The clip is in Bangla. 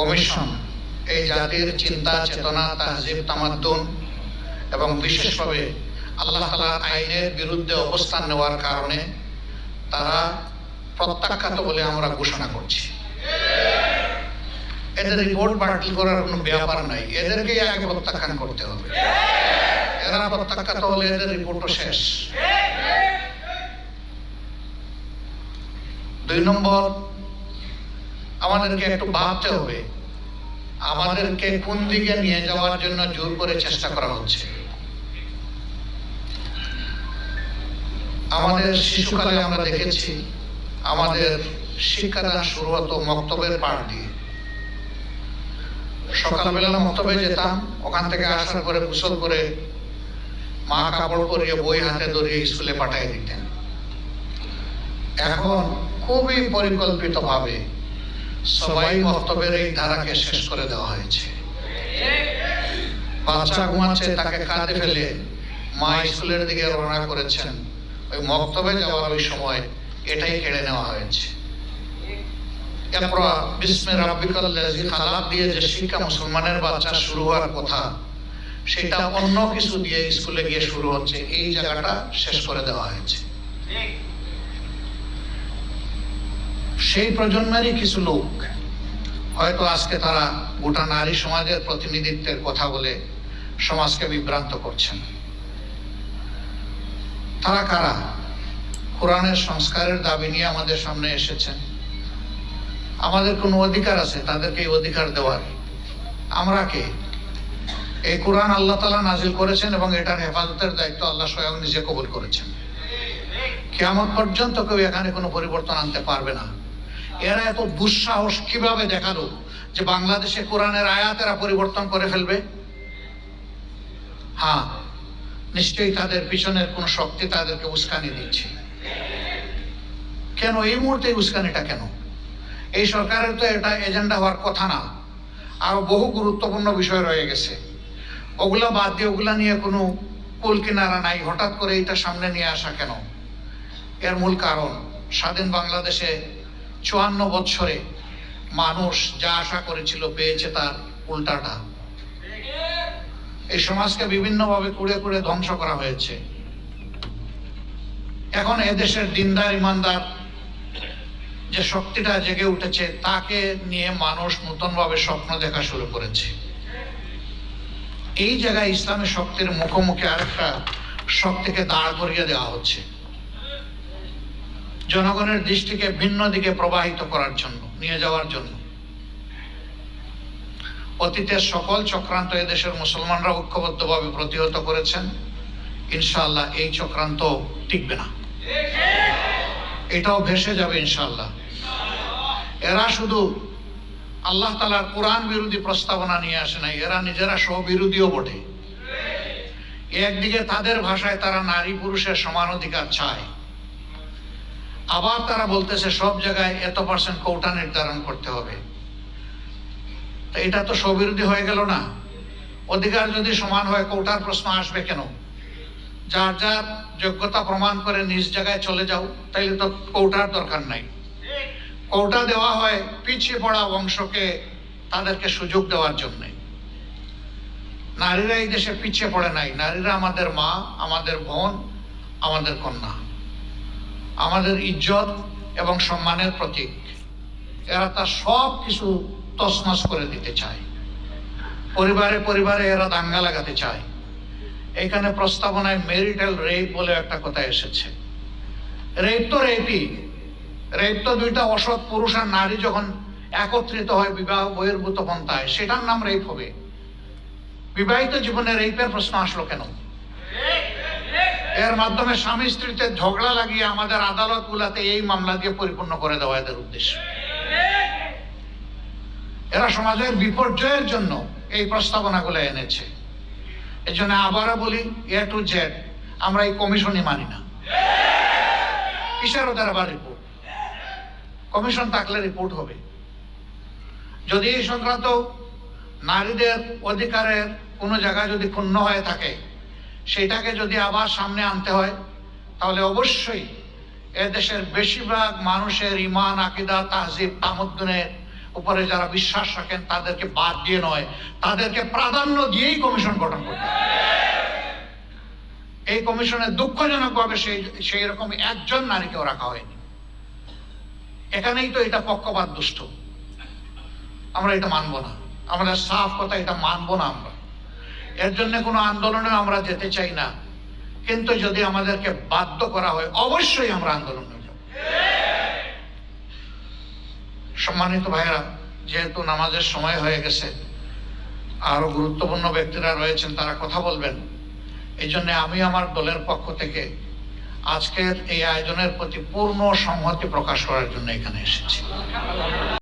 কমিশন, এই জাতির চিন্তা, চেতনা, তাহজিব, তামাদ্দুন এবং বিশেষভাবে আল্লাহ তালার আইনের বিরুদ্ধে অবস্থান নেওয়ার কারণে তারা প্রত্যাখ্যাত বলে আমরা ঘোষণা করছি। এদের রিপোর্ট বাতিল করার কোনো ব্যাপার নাই এদেরকে আগে প্রত্যাখ্যান করতে হবে। এরা প্রত্যাখ্যাত হলে এদের রিপোর্টও শেষ। দুই নম্বর আমাদেরকে একটু ভাবতে হবে। আমাদেরকে কোন দিকে নিয়ে যাওয়ার জন্য জোর করে চেষ্টা করা হচ্ছে? আমাদের শিশুকালে আমরা দেখেছি আমাদের শিক্ষাদান শুরু হতো মক্তবের পাঠ দিয়ে। সকালবেলা মক্তবে যেতাম ওখান থেকে আসার পরে গোসল করে মা কাপড় পরিয়ে বই হাতে ধরিয়ে স্কুলে পাঠিয়ে দিতেন। এখন খুবই পরিকল্পিতভাবে সবাই মক্তবের এই ধারাকে শেষ করে দেওয়া হয়েছে। বাচ্চা ঘুমাচ্ছে, তাকে কাঁদে ফেলে মা স্কুলের দিকে রওনা করেছেন। ওই মক্তবে যাওয়ার ওই সময় এটাই কেড়ে নেওয়া হয়েছে। এরপর বিস্মে রাব্বিকাল খালাক দিয়ে যে শিক্ষা মুসলমানের বাচ্চা শুরু হওয়ার কথা, সেটা অন্য কিছু দিয়ে স্কুলে গিয়ে শুরু হচ্ছে। এই জায়গাটা শেষ করে দেওয়া হয়েছে। সেই প্রজন্মেরই কিছু লোক হয়তো আজকে তারা গোটা নারী সমাজের প্রতিনিধিত্বের কথা বলে সমাজকে বিভ্রান্ত করছেন। তারা কারা? কোরআনের সংস্কারের দাবি নিয়ে আমাদের সামনে এসেছেন। আমাদের কোনো অধিকার আছে? তাদেরকে এই অধিকার দেওয়ার। আমরা কে? এই কোরআন আল্লাহ তালা নাজিল করেছেন এবং এটার হেফাজতের দায়িত্ব আল্লাহ স্বয়ং নিজে কবুল করেছেন। কেমন পর্যন্ত কেউ এখানে কোনো পরিবর্তন আনতে পারবে না। এরা এত দুঃসাহস কীভাবে দেখাল যে বাংলাদেশে কোরআনের আয়াত এরা পরিবর্তন করে ফেলবে? হ্যাঁ নিশ্চয়ই তাদের পিছনের কোন শক্তি তাদেরকে উস্কানি দিচ্ছে। কেন এই মুহূর্তে উস্কানিটা কেন? এই সরকারের তো এটা এজেন্ডা হওয়ার কথা না। আরও বহু গুরুত্বপূর্ণ বিষয় রয়ে গেছে। ওগুলা বাদ দিয়ে ওগুলা নিয়ে কোনো কুল কিনারা নাই। হঠাৎ করে এটা সামনে নিয়ে আসা কেন? এর মূল কারণ, স্বাধীন বাংলাদেশে চুয়ান্ন বছরে মানুষ যা আশা করেছিল পেয়েছে তার উল্টাটা। এই সমাজকে বিভিন্নভাবে কুড়ে কুড়ে ধ্বংস করা হয়েছে। এখন এদেশের দিনদার ইমানদার যে শক্তিটা জেগে উঠেছে, তাকে নিয়ে মানুষ নতুনভাবে স্বপ্ন দেখা শুরু করেছে। এই জায়গায় ইসলামের শক্তির মুখোমুখি আরেকটা শক্তিকে দাঁড় করিয়ে দেওয়া হচ্ছে। জনগণের দৃষ্টিকে ভিন্ন দিকে প্রবাহিত করার জন্য, নিয়ে যাওয়ার জন্য। অতীতের সকল চক্রান্ত এদেশের মুসলমানরা ঐক্যবদ্ধভাবে প্রতিহত করেছেন। ইনশাআল্লাহ এই চক্রান্ত টিকবে না। এটাও ভেসে যাবে ইনশাল্লাহ এরা শুধু আল্লাহ তালার কোরআন বিরোধী প্রস্তাবনা নিয়ে আসে নাই, এরা নিজেরা স্ববিরোধীও বটে। একদিকে তাদের ভাষায় তারা নারী পুরুষের সমান অধিকার চায় আবার তারা বলতেছে, সব জায়গায় এত পার্সেন্ট কৌটা নির্ধারণ করতে হবে। এটা তো স্ববিরোধী হয়ে গেল না। অধিকার যদি সমান হয়, কৌটার প্রশ্ন আসবে কেন? যার যার যোগ্যতা প্রমাণ করে নিজ জায়গায় চলে যাও, তাইলে তো কৌটার দরকার নাই। কৌটা দেওয়া হয় পিছিয়ে পড়া বংশকে তাদেরকে সুযোগ দেওয়ার জন্য। নারীরা এই দেশে পিছিয়ে পড়ে নাই। নারীরা আমাদের মা, আমাদের বোন, আমাদের কন্যা। আমাদের ইজ্জত এবং সম্মানের প্রতীক। এরা তার সব কিছু তছনছ করে দিতে চায়। পরিবারে পরিবারে এরা দাঙ্গা লাগাতে চায়। এখানে প্রস্তাবনায় মেরিটাল রেপ বলে একটা কথা এসেছে। রেপ তো রেপই। রেপ তো দুইটা অসৎ পুরুষ আর নারী যখন একত্রিত হয় বিবাহ বহির্ভূত পন্থায়, সেটার নাম রেপ হবে। বিবাহিত জীবনে রেপের প্রশ্ন আসলো কেন? এর মাধ্যমে স্বামী স্ত্রীতে ঝগড়া লাগিয়ে আমাদের আদালত গুলাতে এই মামলা দিয়ে পরিপূর্ণ করে দেওয়া এদের উদ্দেশ্য। এরা সমাজের বিপর্যয়ের জন্য এই প্রস্তাবনাগুলো এনেছে। এই জন্য আবারও বলি এ টু জেড আমরা এই কমিশনই মানি না। কিসের ওদের আবার রিপোর্ট কমিশন থাকলে রিপোর্ট হবে। যদি এই সংক্রান্ত নারীদের অধিকারের কোনো জায়গায় যদি ক্ষুণ্ণ হয়ে থাকে সেটাকে যদি আবার সামনে আনতে হয়, তাহলে অবশ্যই এদেশের বেশিরভাগ মানুষের ইমান আকিদা, তাহজিব, তামদ্দুনের উপরে যারা বিশ্বাস রাখেন, তাদেরকে বাদ দিয়ে নয়, তাদেরকে প্রাধান্য দিয়েই কমিশন গঠন করতে। এই কমিশনে দুঃখজনকভাবে সেই সেই রকম একজন নারীকেও রাখা হয়নি। এখানেই তো এটা পক্ষপাত দুষ্ট আমরা এটা মানবো না। আমাদের সাফ কথা এটা মানবো না আমরা। এর জন্য কোনো আন্দোলনে আমরা যেতে চাই না। কিন্তু যদি আমাদেরকে বাধ্য করা হয়, অবশ্যই আমরা আন্দোলনে সম্মানিত ভাইয়েরা, যেহেতু নামাজের সময় হয়ে গেছে, আরও গুরুত্বপূর্ণ ব্যক্তিরা রয়েছেন, তারা কথা বলবেন। এই জন্য আমি আমার দলের পক্ষ থেকে আজকের এই আয়োজনের প্রতি পূর্ণ সংহতি প্রকাশ করার জন্য এখানে এসেছি।